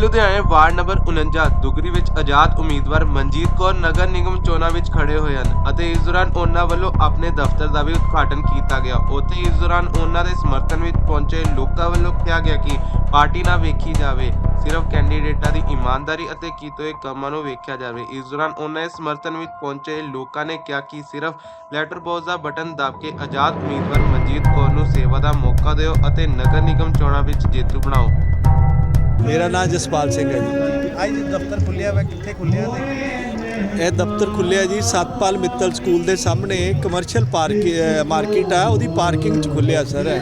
ਲੁਧਿਆਣੇ ward number 49 Dugri ਵਿੱਚ ਆਜ਼ਾਦ ਉਮੀਦਵਾਰ ਮਨਜੀਤ ਕੌਰ ਨਗਰ ਨਿਗਮ ਚੋਣਾਂ ਵਿੱਚ ਖੜੇ ਹੋਏ ਹਨ ਅਤੇ ਇਸ ਦੌਰਾਨ ਉਹਨਾਂ ਵੱਲੋਂ ਆਪਣੇ ਦਫ਼ਤਰ ਦਾ ਵੀ ਉਦਘਾਟਨ ਕੀਤਾ ਗਿਆ। ਉੱਥੇ ਇਸ ਦੌਰਾਨ ਉਹਨਾਂ ਦੇ ਸਮਰਥਨ ਵਿੱਚ ਪਹੁੰਚੇ ਲੋਕਾਂ ਵੱਲੋਂ ਕਿਹਾ ਗਿਆ ਕਿ ਪਾਰਟੀ ਨਾ ਵੇਖੀ ਜਾਵੇ, ਸਿਰਫ ਕੈਂਡੀਡੇਟਾਂ ਦੀ ਇਮਾਨਦਾਰੀ ਅਤੇ ਕੀਤੇ ਹੋਏ ਕੰਮਾਂ ਨੂੰ ਵੇਖਿਆ ਜਾਵੇ। ਇਸ ਦੌਰਾਨ ਉਹਨਾਂ ਦੇ ਸਮਰਥਨ ਵਿੱਚ ਪਹੁੰਚੇ ਲੋਕਾਂ ਨੇ ਕਿਹਾ ਕਿ ਸਿਰਫ ਲੈਟਰ ਬੌਕਸ ਦਾ ਬਟਨ ਦਬ ਕੇ ਆਜ਼ਾਦ ਉਮੀਦਵਾਰ ਮਨਜੀਤ ਕੌਰ ਨੂੰ ਸੇਵਾ ਦਾ ਮੌਕਾ ਦਿਓ ਅਤੇ ਨਗਰ ਨਿਗਮ ਚੋਣਾਂ ਵਿੱਚ ਜੇਤੂ ਬਣਾਓ। ਮੇਰਾ ਨਾਮ ਜਸਪਾਲ ਸਿੰਘ ਹੈ ਜੀ। ਅੱਜ ਦਫ਼ਤਰ ਖੁੱਲਿਆ ਵਾ ਕਿੱਥੇ ਖੁੱਲਿਆ ਤੇ? ਇਹ ਦਫ਼ਤਰ ਖੁੱਲਿਆ ਜੀ ਸਤਪਾਲ ਮਿੱਤਲ ਸਕੂਲ ਦੇ ਸਾਹਮਣੇ ਕਮਰਸ਼ੀਅਲ ਪਾਰਕ ਮਾਰਕੀਟ ਆ ਉਹਦੀ ਪਾਰਕਿੰਗ 'ਚ ਖੁੱਲਿਆ ਸਰ ਇਹ।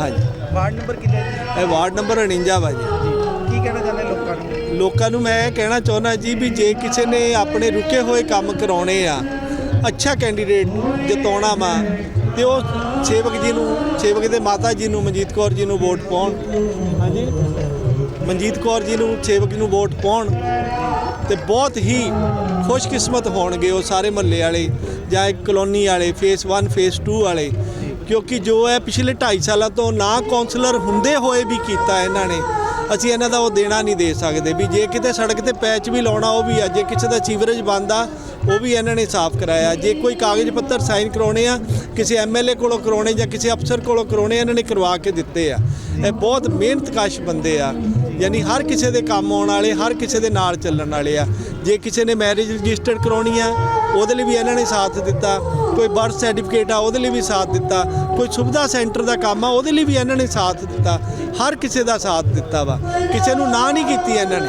ਹਾਂਜੀ। ਵਾਰਡ ਨੰਬਰ ਕਿੰਨਾ ਹੈ ਇਹ ਵਾਰਡ ਨੰਬਰ 49 ਵਾ ਜੀ। ਜੀ। ਕੀ ਕਹਿਣਾ ਚਾਹੁੰਦੇ ਲੋਕਾਂ ਨੂੰ? ਲੋਕਾਂ ਨੂੰ ਮੈਂ ਇਹ ਕਹਿਣਾ ਚਾਹੁੰਦਾ ਜੀ ਵੀ ਜੇ ਕਿਸੇ ਨੇ ਆਪਣੇ ਰੁਕੇ ਹੋਏ ਕੰਮ ਕਰਾਉਣੇ ਆ ਅੱਛਾ ਕੈਂਡੀਡੇਟ ਜਿਤਾਉਣਾ ਵਾ ਤੇ ਉਹ ਸੇਵਕ ਜੀ ਨੂੰ ਸੇਵਕ ਦੇ ਮਾਤਾ ਜੀ ਨੂੰ ਮਨਜੀਤ ਕੌਰ ਜੀ ਨੂੰ ਵੋਟ ਪਾਉਣ। ਹਾਂਜੀ। ਮਨਜੀਤ ਕੌਰ ਜੀ ਨੂੰ, ਸੇਵਕ ਨੂੰ ਵੋਟ ਪਾਉਣ ਤੇ ਬਹੁਤ ਹੀ ਖੁਸ਼ਕਿਸਮਤ ਹੋਣਗੇ ਉਹ ਸਾਰੇ ਮਹੱਲੇ ਵਾਲੇ ਜਾਂ ਇੱਕ ਕਲੋਨੀ ਵਾਲੇ ਫੇਸ 1 ਫੇਸ 2 ਵਾਲੇ। ਕਿਉਂਕਿ ਜੋ ਹੈ ਪਿਛਲੇ 2.5 ਸਾਲਾਂ ਤੋਂ ਨਾ ਕਾਉਂਸਲਰ ਹੁੰਦੇ ਹੋਏ ਵੀ ਕੀਤਾ ਇਹਨਾਂ ਨੇ, ਅਸੀਂ ਇਹਨਾਂ ਦਾ ਉਹ ਦੇਣਾ ਨਹੀਂ ਦੇ ਸਕਦੇ ਵੀ ਜੇ ਕਿਤੇ ਸੜਕ ਤੇ ਪੈਚ ਵੀ ਲਾਉਣਾ ਉਹ ਵੀ ਆ, ਜੇ ਕਿਸੇ ਦਾ ਸੀਵਰੇਜ ਬੰਦ ਉਹ ਵੀ ਇਹਨਾਂ ਨੇ ਸਾਫ਼ ਕਰਾਇਆ। ਜੇ ਕੋਈ ਕਾਗਜ਼ ਪੱਤਰ ਸਾਈਨ ਕਰਾਉਣੇ ਆ, ਕਿਸੇ ਐਮਐਲਏ ਕੋਲੋਂ ਕਰਾਉਣੇ ਜਾਂ ਕਿਸੇ ਅਫਸਰ ਕੋਲੋਂ ਕਰਾਉਣੇ ਇਹਨਾਂ ਨੇ ਕਰਵਾ ਕੇ ਦਿੱਤੇ ਆ। ਇਹ ਬਹੁਤ ਮਿਹਨਤਕਸ਼ ਬੰਦੇ ਆ। ਯਾਨੀ ਹਰ ਕਿਸੇ ਦੇ ਕੰਮ ਆਉਣ ਵਾਲੇ ਹਰ ਕਿਸੇ ਦੇ ਨਾਲ ਚੱਲਣ ਵਾਲੇ ਆ। ਜੇ ਕਿਸੇ ਨੇ ਮੈਰਿਜ ਰਜਿਸਟਰਡ ਕਰਾਉਣੀ ਆ ਉਹਦੇ ਲਈ ਵੀ ਇਹਨਾਂ ਨੇ ਸਾਥ ਦਿੱਤਾ। ਕੋਈ ਬਰਥ ਸਰਟੀਫਿਕੇਟ ਆ ਉਹਦੇ ਲਈ ਵੀ ਸਾਥ ਦਿੱਤਾ। ਕੋਈ ਸੁਵਿਧਾ ਸੈਂਟਰ ਦਾ ਕੰਮ ਆ ਉਹਦੇ ਲਈ ਵੀ ਇਹਨਾਂ ਨੇ ਸਾਥ ਦਿੱਤਾ। ਹਰ ਕਿਸੇ ਦਾ ਸਾਥ ਦਿੱਤਾ ਵਾ। ਕਿਸੇ ਨੂੰ ਨਾ ਨਹੀਂ ਕੀਤੀ ਇਹਨਾਂ ਨੇ।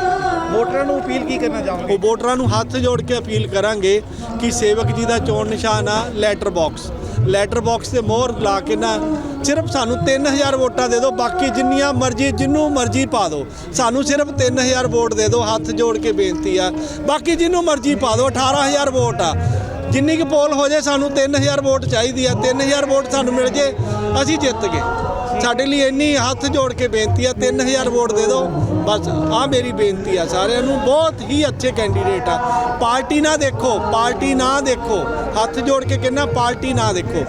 ਵੋਟਰਾਂ ਨੂੰ ਅਪੀਲ ਕੀ ਕਰਨਾ ਚਾਹੋਗੇ? ਉਹ ਵੋਟਰਾਂ ਨੂੰ ਹੱਥ ਜੋੜ ਕੇ ਅਪੀਲ ਕਰਾਂਗੇ ਕਿ ਸੇਵਕ ਜੀ ਦਾ ਚੋਣ ਨਿਸ਼ਾਨ ਆ ਲੈਟਰ ਬਾਕਸ ਲੈਟਰ ਬਾਕਸ ਤੇ ਮੋਹਰ ਲਾ ਕੇ ਨਾ ਸਿਰਫ ਸਾਨੂੰ 3000 ਵੋਟਾਂ ਦੇ ਦਿਓ, ਬਾਕੀ ਜਿੰਨੀਆਂ ਮਰਜ਼ੀ, ਜਿੰਨੂੰ ਮਰਜ਼ੀ ਪਾ ਦਿਓ। ਸਾਨੂੰ ਸਿਰਫ 3000 ਵੋਟ ਦੇ ਦਿਓ, ਹੱਥ ਜੋੜ ਕੇ ਬੇਨਤੀ ਆ। ਬਾਕੀ ਜਿੰਨੂੰ ਮਰਜ਼ੀ ਪਾ ਦਿਓ 18000 ਵੋਟ ਆ। ਜਿੰਨੀ ਕੁ ਪੋਲ ਹੋ ਜਾਏ, ਸਾਨੂੰ 3000 ਵੋਟ ਚਾਹੀਦੀ ਆ। 3000 ਵੋਟ ਸਾਨੂੰ ਮਿਲ ਜੇ, ਅਸੀਂ ਜਿੱਤ ਗਏ। ਸਾਡੇ ਲਈ ਇੰਨੀ ਹੱਥ ਜੋੜ ਕੇ ਬੇਨਤੀ ਆ 3000 ਵੋਟ ਦੇ ਦਿਓ। ਬਸ ਆ ਮੇਰੀ ਬੇਨਤੀ ਆ, ਸਾਰਿਆਂ ਨੂੰ ਬਹੁਤ ਹੀ ਅੱਛੇ ਕੈਂਡੀਡੇਟ ਆ। ਪਾਰਟੀ ਨਾ ਦੇਖੋ, ਪਾਰਟੀ ਨਾ ਦੇਖੋ। ਹੱਥ ਜੋੜ ਕੇ ਕਹਿੰਦਾ ਪਾਰਟੀ ਨਾ ਦੇਖੋ।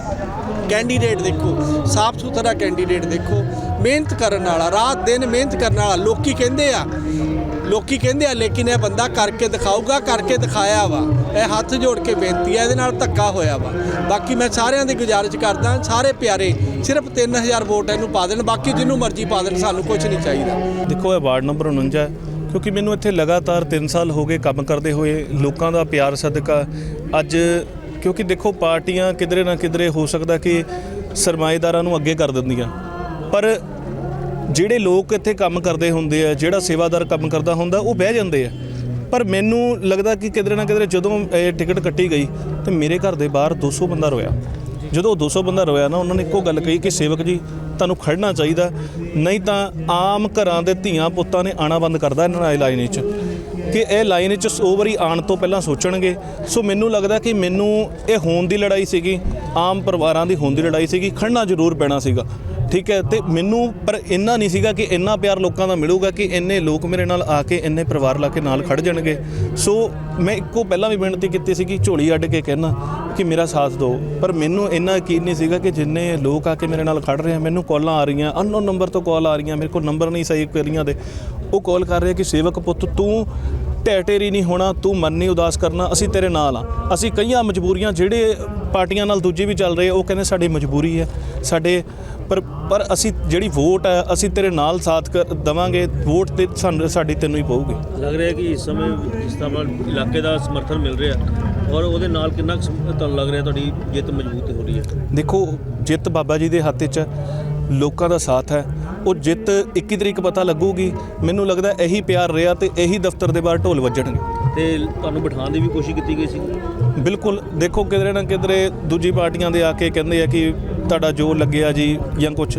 ਕੈਂਡੀਡੇਟ ਦੇਖੋ, ਸਾਫ਼ ਸੁਥਰਾ ਕੈਂਡੀਡੇਟ ਦੇਖੋ। ਮਿਹਨਤ ਕਰਨ ਵਾਲਾ, ਰਾਤ ਦਿਨ ਮਿਹਨਤ ਕਰਨ ਵਾਲਾ, ਲੋਕੀ ਕਹਿੰਦੇ ਆ ਲੋਕੀ ਕਹਿੰਦੇ ਆ, ਲੇਕਿਨ ਇਹ ਬੰਦਾ ਕਰਕੇ ਦਿਖਾਊਗਾ, ਕਰਕੇ ਦਿਖਾਇਆ ਵਾ। ਇਹ ਹੱਥ ਜੋੜ ਕੇ ਬੇਨਤੀ ਹੈ ਇਹਦੇ ਨਾਲ ਧੱਕਾ ਹੋਇਆ ਵਾ। ਬਾਕੀ ਮੈਂ ਸਾਰਿਆਂ ਦੀ ਗੁਜ਼ਾਰਿਸ਼ ਕਰਦਾ, ਸਾਰੇ ਪਿਆਰੇ, ਸਿਰਫ 3000 ਵੋਟ ਇਹਨੂੰ ਪਾ ਦੇਣ, ਬਾਕੀ ਜਿਹਨੂੰ ਮਰਜ਼ੀ ਪਾ ਦੇਣ, ਸਾਨੂੰ ਕੁਝ ਨਹੀਂ ਚਾਹੀਦਾ। ਦੇਖੋ, ਇਹ ਵਾਰਡ ਨੰਬਰ 49 ਹੈ, ਕਿਉਂਕਿ ਮੈਨੂੰ ਇੱਥੇ ਲਗਾਤਾਰ 3 ਸਾਲ ਹੋ ਗਏ ਕੰਮ ਕਰਦੇ ਹੋਏ, ਲੋਕਾਂ ਦਾ ਪਿਆਰ ਸਦਕਾ। ਅੱਜ ਕਿਉਂਕਿ ਦੇਖੋ, ਪਾਰਟੀਆਂ ਕਿਧਰੇ ਨਾ ਕਿਧਰੇ ਹੋ ਸਕਦਾ ਕਿ ਸਰਮਾਏਦਾਰਾਂ ਨੂੰ ਅੱਗੇ ਕਰ ਦਿੰਦੀਆਂ। ਪਰ ਜਿਹੜੇ ਲੋਕ ਇੱਥੇ ਕੰਮ ਕਰਦੇ ਹੁੰਦੇ ਆ, ਜਿਹੜਾ ਸੇਵਾਦਾਰ ਕੰਮ ਕਰਦਾ ਹੁੰਦਾ, ਉਹ ਬਹਿ ਜਾਂਦੇ ਆ। ਪਰ ਮੈਨੂੰ ਲੱਗਦਾ ਕਿ ਕਿਧਰੇ ਨਾ ਕਿਧਰੇ ਜਦੋਂ ਇਹ ਟਿਕਟ ਕੱਟੀ ਗਈ, ਤੇ ਮੇਰੇ ਘਰ ਦੇ ਬਾਹਰ 200 ਬੰਦਾ ਰੋਇਆ। ਜਦੋਂ 200 ਬੰਦਾ ਰੋਇਆ ਨਾ, ਉਹਨਾਂ ਨੇ ਇੱਕੋ ਗੱਲ ਕਹੀ ਕਿ ਸੇਵਕ ਜੀ, ਤੁਹਾਨੂੰ ਖੜਨਾ ਚਾਹੀਦਾ। ਨਹੀਂ ਤਾਂ ਆਮ ਘਰਾਂ ਦੇ ਧੀਆਂ ਪੁੱਤਾਂ ਨੇ ਆਣਾ ਬੰਦ ਕਰਦਾ ਇਹਨਾਂ ਨਾਲ ਲਾਈਨ ਵਿੱਚ। ਕਿ ਇਹ ਲਾਈਨ ਵਿੱਚ ਸੌ ਵਾਰੀ ਆਉਣ ਤੋਂ ਪਹਿਲਾਂ ਸੋਚਣਗੇ। ਸੋ ਮੈਨੂੰ ਲੱਗਦਾ ਕਿ ਮੈਨੂੰ ਇਹ ਹੋਣ ਦੀ ਲੜਾਈ ਸੀਗੀ, ਆਮ ਪਰਿਵਾਰਾਂ ਦੀ ਹੋਣ ਦੀ ਲੜਾਈ ਸੀਗੀ, ਖੜਨਾ ਜ਼ਰੂਰ ਪੈਣਾ ਸੀਗਾ। ਠੀਕ ਹੈ, ਤੇ ਮੈਨੂੰ ਪਰ ਇੰਨਾ ਨਹੀਂ ਸੀਗਾ ਕਿ ਇੰਨਾ ਪਿਆਰ ਲੋਕਾਂ ਦਾ ਮਿਲੂਗਾ ਕਿ ਇੰਨੇ ਲੋਕ ਮੇਰੇ ਨਾਲ ਆ ਕੇ ਇੰਨੇ ਪਰਿਵਾਰ ਲਾ ਕੇ ਨਾਲ ਖੜ ਜਾਣਗੇ। ਸੋ ਮੈਂ ਇੱਕੋ ਪਹਿਲਾਂ ਵੀ ਬੇਨਤੀ ਕੀਤੀ ਸੀ ਕਿ ਝੋਲੀ ਅੱਡ ਕੇ ਕਹਿਣਾ ਕਿ ਮੇਰਾ ਸਾਥ ਦਿਓ। ਪਰ ਮੈਨੂੰ ਇੰਨਾ ਯਕੀਨ ਨਹੀਂ ਸੀਗਾ ਕਿ ਜਿੰਨੇ ਲੋਕ ਆ ਕੇ ਮੇਰੇ ਨਾਲ ਖੜ ਰਹੇ ਆ, ਮੈਨੂੰ ਕਾਲਾਂ ਆ ਰਹੀਆਂ ਅਨਨੋਨ ਨੰਬਰ ਤੋਂ ਕਾਲ ਆ ਰਹੀਆਂ, ਮੇਰੇ ਕੋਲ ਨੰਬਰ ਨਹੀਂ ਸਹੀ ਕਰੀਆਂ ਦੇ। ਉਹ ਕਾਲ ਕਰ ਰਹੇ ਕਿ ਸੇਵਕ ਪੁੱਤ, ਤੂੰ ਢਹਿ ਨਹੀਂ ਹੋਣਾ, ਤੂੰ ਮਨ ਨਹੀਂ ਉਦਾਸ ਕਰਨਾ, ਅਸੀਂ ਤੇਰੇ ਨਾਲ ਆ। ਅਸੀਂ ਕਈਆਂ ਮਜਬੂਰੀਆਂ ਜਿਹੜੇ ਪਾਰਟੀਆਂ ਨਾਲ ਦੂਜੀ ਵੀ ਚੱਲ ਰਹੇ ਉਹ ਕਹਿੰਦੇ ਸਾਡੀ ਮਜਬੂਰੀ ਹੈ, ਸਾਡੇ ਪਰ ਪਰ ਅਸੀਂ ਜਿਹੜੀ ਵੋਟ ਹੈ ਅਸੀਂ ਤੇਰੇ ਨਾਲ ਸਾਥ ਕਰ ਦਵਾਂਗੇ ਵੋਟ ਤੇ ਸਾਨੂੰ ਸਾਡੀ ਤੈਨੂੰ ਹੀ ਪਊਗੀ। ਲੱਗ ਰਿਹਾ ਕਿ ਇਸ ਸਮੇਂ ਜਿਸ ਤਰ੍ਹਾਂ ਇਲਾਕੇ ਦਾ ਸਮਰਥਨ ਮਿਲ ਰਿਹਾ ਔਰ ਉਹਦੇ ਨਾਲ ਕਿੰਨਾ ਤੁਹਾਨੂੰ ਲੱਗ ਰਿਹਾ ਤੁਹਾਡੀ ਜਿੱਤ ਮਜ਼ਬੂਤ ਹੋ ਰਹੀ ਹੈ? ਦੇਖੋ ਜਿੱਤ ਬਾਬਾ ਜੀ ਦੇ ਹੱਥ 'ਚ ਲੋਕਾਂ ਦਾ ਸਾਥ ਹੈ। ਉਹ ਜਿੱਤ 21 ਤਰੀਕ ਪਤਾ ਲੱਗੂਗੀ। ਮੈਨੂੰ ਲੱਗਦਾ ਇਹੀ ਪਿਆਰ ਰਿਹਾ ਤੇ ਇਹੀ ਦਫ਼ਤਰ ਦੇ ਬਾਹਰ ਢੋਲ ਵੱਜਣਗੇ। ਤੇ ਤੁਹਾਨੂੰ ਬਿਠਾਉਣ ਦੀ ਵੀ ਕੋਸ਼ਿਸ਼ ਕੀਤੀ ਗਈ ਸੀ? ਬਿਲਕੁਲ ਦੇਖੋ ਕਿਧਰੇ ਨਾ ਕਿਧਰੇ ਦੂਜੀ ਪਾਰਟੀਆਂ ਦੇ ਆ ਕੇ ਕਹਿੰਦੇ ਆ ਕਿ ਤੁਹਾਡਾ ਜੋ ਲੱਗਿਆ ਜੀ ਜਾਂ ਕੁਝ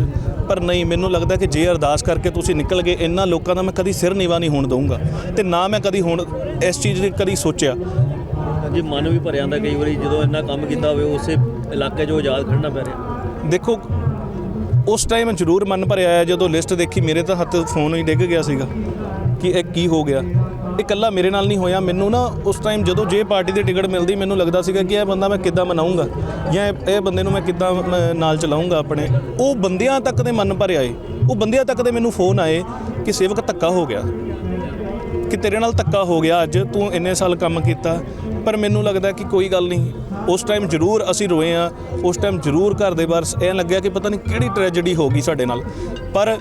ਪਰ ਨਹੀਂ ਮੈਨੂੰ ਲੱਗਦਾ ਕਿ ਜੇ ਅਰਦਾਸ ਕਰਕੇ ਤੁਸੀਂ ਨਿਕਲ ਗਏ ਇਹਨਾਂ ਲੋਕਾਂ ਦਾ ਮੈਂ ਕਦੀ ਸਿਰ ਨੀਵਾ ਨਹੀਂ ਹੋਣ ਦਊਂਗਾ। ਤੇ ਨਾ ਮੈਂ ਕਦੀ ਹੁਣ ਇਸ ਚੀਜ਼ ਦੀ ਕਦੀ ਸੋਚਿਆ। ਜੇ ਮਨ ਵੀ ਭਰ ਜਾਂਦਾ ਕਈ ਵਾਰੀ ਜਦੋਂ ਇੰਨਾ ਕੰਮ ਕੀਤਾ ਹੋਵੇ ਉਸੇ ਇਲਾਕੇ 'ਚੋਂ ਆਜ਼ਾਦ ਖੜਨਾ ਪੈ ਰਿਹਾ। ਦੇਖੋ ਉਸ ਟਾਈਮ ਜ਼ਰੂਰ ਮਨ ਭਰਿਆ ਜਦੋਂ ਲਿਸਟ ਦੇਖੀ ਮੇਰੇ ਤਾਂ ਹੱਥ ਫੋਨ ਹੀ ਡਿੱਗ ਗਿਆ ਸੀਗਾ ਕਿ ਇਹ ਕੀ ਹੋ ਗਿਆ। ਇਕੱਲਾ ਮੇਰੇ ਨਾਲ ਨਹੀਂ ਹੋਇਆ। ਮੈਨੂੰ ਨਾ ਉਸ ਟਾਈਮ ਜਦੋਂ ਜੇ ਪਾਰਟੀ ਦੀ ਟਿਕਟ ਮਿਲਦੀ, ਮੈਨੂੰ ਲੱਗਦਾ ਸੀਗਾ ਕਿ ਇਹ ਬੰਦਾ ਮੈਂ ਕਿੱਦਾਂ ਮਨਾਉਂਗਾ ਜਾਂ ਇਹ- ਬੰਦੇ ਨੂੰ ਮੈਂ ਕਿੱਦਾਂ ਨਾਲ ਚਲਾਉਂਗਾ ਆਪਣੇ। ਉਹ ਬੰਦਿਆਂ ਤੱਕ ਦੇ ਮਨ ਭਰਿਆ ਏ ਉਹ ਬੰਦਿਆਂ ਤੱਕ ਦੇ ਮੈਨੂੰ ਫੋਨ ਆਏ ਕਿ ਸੇਵਕ ਧੱਕਾ ਹੋ ਗਿਆ। ਕਿ ਤੇਰੇ ਨਾਲ ਧੱਕਾ ਹੋ ਗਿਆ ਅੱਜ, ਤੂੰ ਇੰਨੇ ਸਾਲ ਕੰਮ ਕੀਤਾ। ਪਰ ਮੈਨੂੰ ਲੱਗਦਾ ਕਿ ਕੋਈ ਗੱਲ ਨਹੀਂ। ਉਸ ਟਾਈਮ ਜ਼ਰੂਰ ਅਸੀਂ ਰੋਏ ਆ। ਉਸ ਟਾਈਮ ਜ਼ਰੂਰ ਘਰ ਦੇ ਬਾਹਰ ਐਂ ਲੱਗਿਆ ਕਿ ਪਤਾ ਨਹੀਂ ਕਿਹੜੀ ਟ੍ਰੈਜੇਡੀ ਹੋ ਗਈ ਸਾਡੇ ਨਾਲ। ਪਰ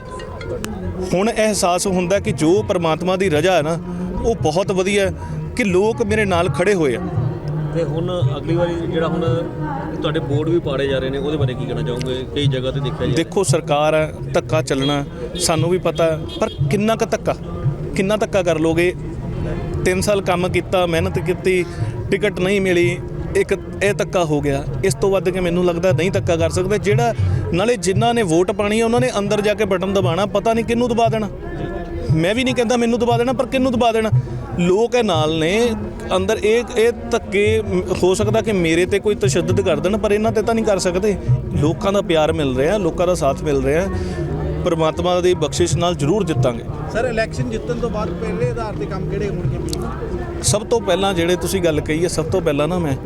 ਹੁਣ ਅਹਿਸਾਸ ਹੁੰਦਾ ਕਿ ਜੋ ਪਰਮਾਤਮਾ ਦੀ ਰਜ਼ਾ ਹੈ ਨਾ ਉਹ ਬਹੁਤ ਵਧੀਆ ਕਿ ਲੋਕ ਮੇਰੇ ਨਾਲ ਖੜੇ ਹੋਏ ਆ। ਤੇ ਹੁਣ ਅਗਲੀ ਵਾਰੀ ਜਿਹੜਾ ਹੁਣ ਤੁਹਾਡੇ ਬੋਰਡ ਵੀ ਪਾੜੇ ਜਾ ਰਹੇ ਨੇ ਉਹਦੇ ਬਾਰੇ ਕੀ ਕਹਿਣਾ ਚਾਹੋਗੇ? ਕਈ ਜਗ੍ਹਾ ਤੇ ਦੇਖਿਆ ਜਾ ਦੇਖੋ ਸਰਕਾਰ ਹੈ ਧੱਕਾ ਚੱਲਣਾ ਸਾਨੂੰ ਵੀ ਪਤਾ ਪਰ ਕਿੰਨਾ ਕੁ ਧੱਕਾ? ਕਿੰਨਾ ਧੱਕਾ ਕਰ ਲੋਗੇ? 3 ਸਾਲ ਕੰਮ ਕੀਤਾ ਮਿਹਨਤ ਕੀਤੀ ਟਿਕਟ ਨਹੀਂ ਮਿਲੀ ਇੱਕ ਇਹ ਧੱਕਾ ਹੋ ਗਿਆ। ਇਸ ਤੋਂ ਵੱਧ ਕੇ ਮੈਨੂੰ ਲੱਗਦਾ ਨਹੀਂ ਧੱਕਾ ਕਰ ਸਕਦੇ। ਜਿਹੜਾ ਨਾਲੇ ਜਿਨ੍ਹਾਂ ਨੇ ਵੋਟ ਪਾਣੀ ਹੈ ਉਹਨਾਂ ਨੇ ਅੰਦਰ ਜਾ ਕੇ ਬਟਨ ਦਬਾਣਾ ਪਤਾ ਨਹੀਂ ਕਿਹਨੂੰ ਦਬਾ ਦੇਣਾ। ਮੈਂ ਵੀ ਨਹੀਂ ਕਹਿੰਦਾ ਮੈਨੂੰ ਦਬਾ ਦੇਣਾ ਪਰ ਕਿਹਨੂੰ ਦਬਾ ਦੇਣਾ? ਲੋਕ ਇਹ ਨਾਲ ਨੇ ਅੰਦਰ ਇਹ ਇਹ ਧੱਕੇ ਹੋ ਸਕਦਾ ਕਿ ਮੇਰੇ ਤੇ ਕੋਈ ਤਸ਼ੱਦਦ ਕਰ ਦੇਣ ਪਰ ਇਹਨਾਂ ਤੇ ਤਾਂ ਨਹੀਂ ਕਰ ਸਕਦੇ। ਲੋਕਾਂ ਦਾ ਪਿਆਰ ਮਿਲ ਰਿਹਾ ਲੋਕਾਂ ਦਾ ਸਾਥ ਮਿਲ ਰਿਹਾ ਪਰਮਾਤਮਾ ਦੀ ਬਖਸ਼ਿਸ਼ ਨਾਲ ਜ਼ਰੂਰ ਜਿੱਤਾਂਗੇ। ਸਰ ਇਲੈਕਸ਼ਨ ਜਿੱਤਣ ਤੋਂ ਬਾਅਦ ਪਹਿਲੇ ਆਧਾਰ ਤੇ ਕੰਮ ਕਿਹੜੇ ਹੋਣਗੇ? ਸਭ ਤੋਂ ਪਹਿਲਾਂ ਜਿਹੜੇ ਤੁਸੀਂ ਗੱਲ ਕਹੀ ਹੈ ਸਭ ਤੋਂ ਪਹਿਲਾਂ ਨਾ ਮੈਂ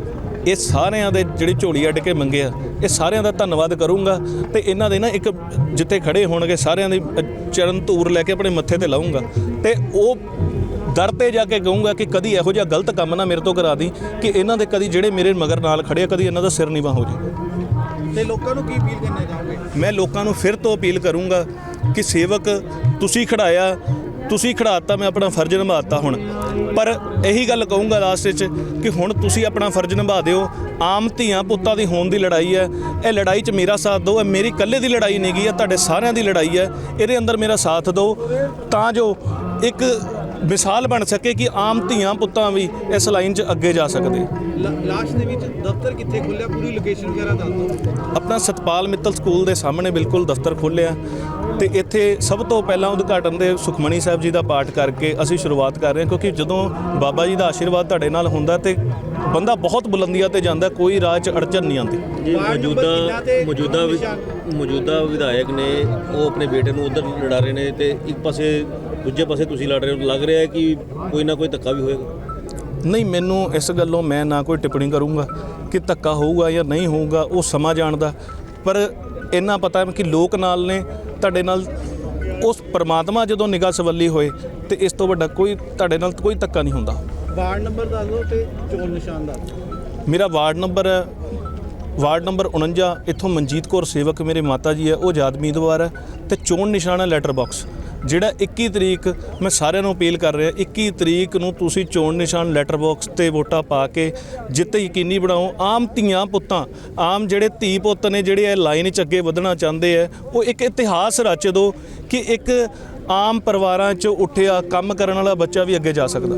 ਇਹ ਸਾਰਿਆਂ ਦੇ ਜਿਹੜੇ ਝੋਲੀ ਅੱਡ ਕੇ ਮੰਗੇ ਆ ਇਹ ਸਾਰਿਆਂ ਦਾ ਧੰਨਵਾਦ ਕਰੂੰਗਾ ਤੇ ਇਹਨਾਂ ਦੇ ਨਾ ਇੱਕ ਜਿੱਥੇ ਖੜੇ ਹੋਣਗੇ ਸਾਰਿਆਂ ਦੀ ਚਰਨ ਧੂਰ ਲੈ ਕੇ ਆਪਣੇ ਮੱਥੇ ਤੇ ਲਾਉਂਗਾ ਤੇ ਉਹ ਦਰ ਤੇ ਜਾ ਕੇ ਕਹੂੰਗਾ ਕਿ ਕਦੀ ਇਹੋ ਜਿਹਾ ਗਲਤ ਕੰਮ ਨਾ ਮੇਰੇ ਤੋਂ ਕਰਾ ਦੀ ਕਿ ਇਹਨਾਂ ਦੇ ਕਦੀ ਜਿਹੜੇ ਮੇਰੇ ਮਗਰ ਨਾਲ ਖੜੇ ਆ ਕਦੀ ਇਹਨਾਂ ਦਾ ਸਿਰ ਨੀਵਾ ਹੋ ਜਾਏ। ਤੇ ਲੋਕਾਂ ਨੂੰ ਕੀ ਅਪੀਲ ਕਰਨਾ ਚਾਹੋਗੇ? ਮੈਂ ਲੋਕਾਂ ਨੂੰ ਫਿਰ ਤੋਂ ਅਪੀਲ ਕਰੂੰਗਾ ਕਿ ਸੇਵਕ ਤੁਸੀਂ ਖੜਾਇਆ ਤੁਸੀਂ ਖੜਾਤਾ, ਮੈਂ ਆਪਣਾ ਫਰਜ਼ ਨਿਭਾਤਾ ਹੁਣ। ਪਰ ਇਹੀ ਗੱਲ ਕਹੂੰਗਾ ਲਾਸਟ ਵਿੱਚ ਕਿ ਹੁਣ ਤੁਸੀਂ ਆਪਣਾ ਫਰਜ਼ ਨਿਭਾ ਦਿਓ। ਆਮ ਧੀਆਂ ਪੁੱਤਾਂ ਦੀ ਹੋਣ ਦੀ ਲੜਾਈ ਹੈ। ਇਹ ਲੜਾਈ 'ਚ ਮੇਰਾ ਸਾਥ ਦਿਓ। ਇਹ ਮੇਰੀ ਇਕੱਲੇ ਦੀ ਲੜਾਈ ਨਹੀਂ ਗੀ ਹੈ ਤੁਹਾਡੇ ਸਾਰਿਆਂ ਦੀ ਲੜਾਈ ਹੈ। ਇਹਦੇ ਅੰਦਰ ਮੇਰਾ ਸਾਥ ਦਿਓ। ਤਾਂ ਜੋ ਇੱਕ ਮਿਸਾਲ ਬਣ ਸਕੇ ਕਿ ਆਮ ਧੀਆਂ ਪੁੱਤਾਂ ਵੀ ਇਸ ਲਾਈਨ 'ਚ ਅੱਗੇ ਜਾ ਸਕਦੇ। ਲਾਸਟ ਦੇ ਵਿੱਚ ਦਫ਼ਤਰ ਕਿੱਥੇ ਖੁੱਲਿਆ ਪੂਰੀ ਲੋਕੇਸ਼ਨ ਵਗੈਰਾ ਦੱਸ ਦਿਓ। ਆਪਣਾ ਸਤਪਾਲ ਮਿੱਤਲ ਸਕੂਲ ਦੇ ਸਾਹਮਣੇ ਬਿਲਕੁਲ ਦਫ਼ਤਰ ਖੋਲ੍ਹਿਆ ਤੇ ਇੱਥੇ ਸਭ ਤੋਂ ਪਹਿਲਾਂ ਉਦਘਾਟਨ ਦੇ ਸੁਖਮਣੀ ਸਾਹਿਬ ਜੀ ਦਾ ਪਾਠ ਕਰਕੇ ਅਸੀਂ ਸ਼ੁਰੂਆਤ ਕਰ ਰਹੇ ਹਾਂ ਕਿਉਂਕਿ ਜਦੋਂ ਬਾਬਾ ਜੀ ਦਾ ਆਸ਼ੀਰਵਾਦ ਤੁਹਾਡੇ ਨਾਲ ਹੁੰਦਾ ਤੇ ਬੰਦਾ ਬਹੁਤ ਬੁਲੰਦੀਆਂ ਤੇ ਜਾਂਦਾ ਕੋਈ ਰਾਹ 'ਚ ਅੜਚਨ ਨਹੀਂ ਆਉਂਦੀ। ਮੌਜੂਦਾ ਮੌਜੂਦਾ? ਮੌਜੂਦਾ ਵਿਧਾਇਕ ਨੇ ਉਹ ਆਪਣੇ ਬੇਟੇ ਨੂੰ ਉਧਰ ਲੜਾ ਰਹੇ ਨੇ ਤੇ ਇੱਕ ਪਾਸੇ ਦੂਜੇ ਪਾਸੇ ਤੁਸੀਂ ਲੜ ਰਹੇ ਹੋ ਲੱਗ ਰਿਹਾ ਹੈ ਕਿ ਕੋਈ ਨਾ ਕੋਈ ਧੱਕਾ ਵੀ ਹੋਏਗਾ? ਨਹੀਂ ਮੈਨੂੰ ਇਸ ਗੱਲੋਂ ਮੈਂ ਨਾ ਕੋਈ ਟਿੱਪਣੀ ਕਰੂੰਗਾ ਕਿ ਧੱਕਾ ਹੋਊਗਾ ਜਾਂ ਨਹੀਂ ਹੋਊਗਾ ਉਹ ਸਮਾਂ ਜਾਣਦਾ। ਪਰ ਇੰਨਾ ਪਤਾ ਹੈ ਕਿ ਲੋਕ ਨਾਲ ਨੇ ਤੁਹਾਡੇ ਨਾਲ ਉਸ ਪ੍ਰਮਾਤਮਾ ਜਦੋਂ ਨਿਗਾਹ ਸਵੱਲੀ ਹੋਏ ਤੇ ਇਸ ਤੋਂ ਵੱਡਾ ਕੋਈ ਤੁਹਾਡੇ ਨਾਲ ਕੋਈ ਧੱਕਾ ਨਹੀਂ ਹੁੰਦਾ। ਵਾਰਡ ਨੰਬਰ ਦੱਸ ਦਿਓ ਤੇ ਚੋਣ ਨਿਸ਼ਾਨ ਦੱਸ ਦਿਓ। ਮੇਰਾ ਵਾਰਡ ਨੰਬਰ ਹੈ ਵਾਰਡ ਨੰਬਰ 49 ਇੱਥੋਂ ਮਨਜੀਤ ਕੌਰ ਸੇਵਕ, ਮੇਰੇ ਮਾਤਾ ਜੀ ਹੈ, ਉਹ ਆਜ਼ਾਦ ਉਮੀਦਵਾਰ ਹੈ ਤੇ ਚੋਣ ਨਿਸ਼ਾਨ ਹੈ ਲੈਟਰ ਬਾਕਸ ਜਿਹੜਾ 21 ਤਰੀਕ ਮੈਂ ਸਾਰਿਆਂ ਨੂੰ ਅਪੀਲ ਕਰ ਰਿਹਾ 21 ਤਰੀਕ ਨੂੰ ਤੁਸੀਂ ਚੋਣ ਨਿਸ਼ਾਨ ਲੈਟਰ ਬਾਕਸ ਤੇ ਵੋਟਾਂ ਪਾ ਕੇ ਜਿੱਤ ਯਕੀਨੀ ਬਣਾਓ। ਆਮ ਧੀਆਂ ਪੁੱਤਾਂ, ਆਮ ਜਿਹੜੇ ਧੀ ਪੁੱਤ ਨੇ, ਜਿਹੜੇ ਇਹ ਲਾਈਨ 'ਚ ਅੱਗੇ ਵਧਣਾ ਚਾਹੁੰਦੇ ਆ, ਉਹ ਇੱਕ ਇਤਿਹਾਸ ਰਚ ਦਿਓ ਕਿ ਇੱਕ ਆਮ ਪਰਿਵਾਰਾਂ 'ਚ ਉੱਠਿਆ ਕੰਮ ਕਰਨ ਵਾਲਾ ਬੱਚਾ ਵੀ ਅੱਗੇ ਜਾ ਸਕਦਾ।